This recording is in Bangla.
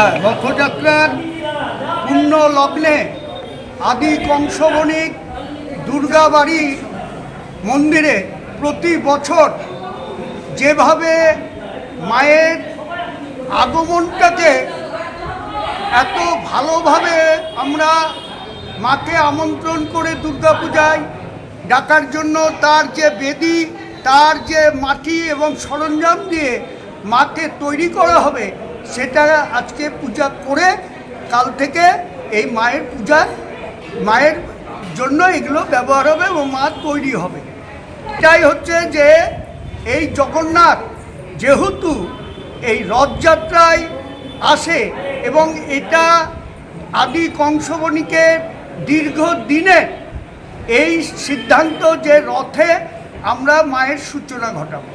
হ্যাঁ, রথযাত্রার পূর্ণ লগ্নে আদি কংসবণিক দুর্গাবাড়ি মন্দিরে প্রতি বছর যেভাবে মায়ের আগমনটাকে এত ভালোভাবে আমরা মাকে আমন্ত্রণ করে দুর্গাপূজায় ডাকার জন্য তার যে বেদি তার যে মাটি এবং সরঞ্জাম দিয়ে মাকে তৈরি করা হবে সেটা আজকে পূজা করে কাল থেকে এই মায়ের পূজা, মায়ের জন্য এগুলো ব্যবহার হবে এবং মা তৈরি হবে। এটাই হচ্ছে যে এই জগন্নাথ যেহেতু এই রথযাত্রায় আসে এবং এটা আদি কংসবণিকের দীর্ঘ দিনের এই সিদ্ধান্ত যে রথে আমরা মায়ের সূচনা ঘটাবো।